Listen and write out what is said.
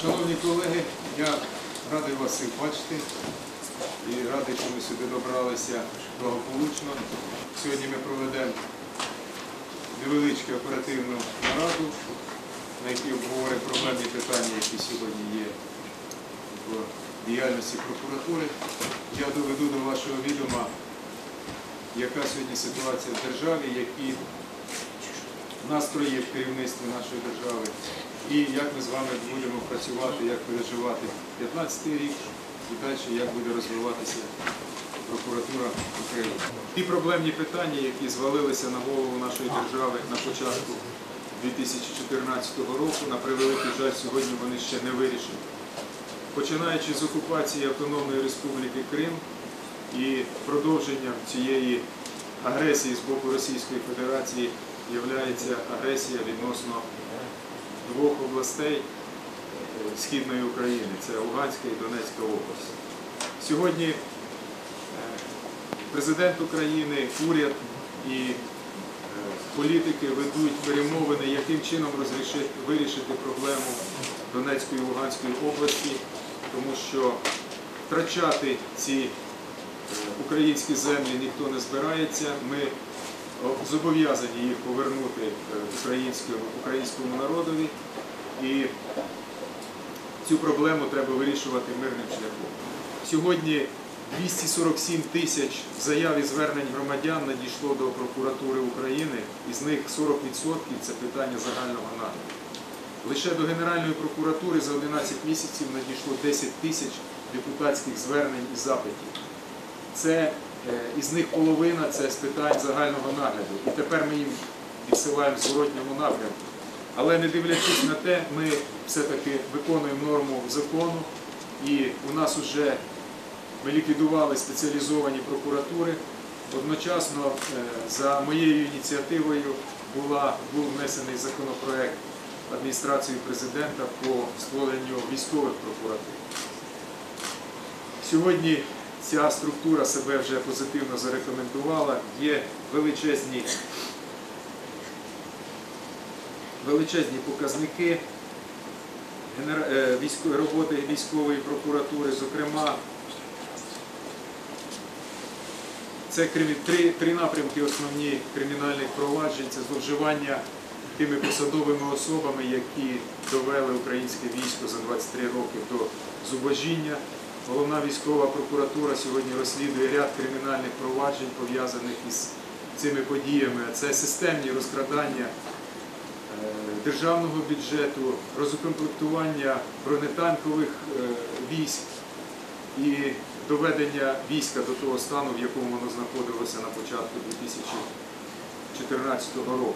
Шановні колеги, я радий вас всіх бачити і радий, що ми сюди добралися благополучно. Сьогодні ми проведемо невеличку оперативну нараду, на якій обговоримо проблемні питання, які сьогодні є в діяльності прокуратури. Я доведу до вашого відома, яка сьогодні ситуація в державі, які настрої в керівництві нашої держави і як ми з вами будемо працювати, як переживати 15-й рік і далі як буде розвиватися прокуратура України. Ті проблемні питання, які звалилися на голову нашої держави на початку 2014 року, на превеликий жаль, сьогодні вони ще не вирішені. Починаючи з окупації Автономної Республіки Крим і продовженням цієї агресії з боку Російської Федерації є агресія відносно двох областей е, Східної України це Луганська і Донецька область. Сьогодні е, президент України, уряд і е, політики ведуть перемовини, яким чином розрішити, вирішити проблему Донецької і Луганської області, тому що втрачати ці українські землі ніхто не збирається. Ми зобов'язані їх повернути е, українському, народові. І цю проблему треба вирішувати мирним шляхом. Сьогодні 247 тисяч заяв і звернень громадян надійшло до прокуратури України, із них 40% це питання загального нагляду. Лише до Генеральної прокуратури за 11 місяців надійшло 10 тисяч депутатських звернень і запитів. Це із них половина це з питань загального нагляду. І тепер ми їм відсилаємо в зворотньому напрямку. Але не дивлячись на те, ми все-таки виконуємо норму закону, і у нас вже ми ліквідували спеціалізовані прокуратури. Одночасно е, за моєю ініціативою була, був внесений законопроект адміністрації президента по створенню військових прокуратур. Сьогодні ця структура себе вже позитивно зарекомендувала. Є величезні величезні показники е, роботи військової прокуратури, зокрема, це три, три напрямки основні кримінальних проваджень це зловживання тими посадовими особами, які довели українське військо за 23 роки до зубожіння. Головна військова прокуратура сьогодні розслідує ряд кримінальних проваджень, пов'язаних із цими подіями. Це системні розкрадання е, державного бюджету, розукомплектування бронетанкових е, військ і доведення війська до того стану, в якому воно знаходилося на початку 2014 року.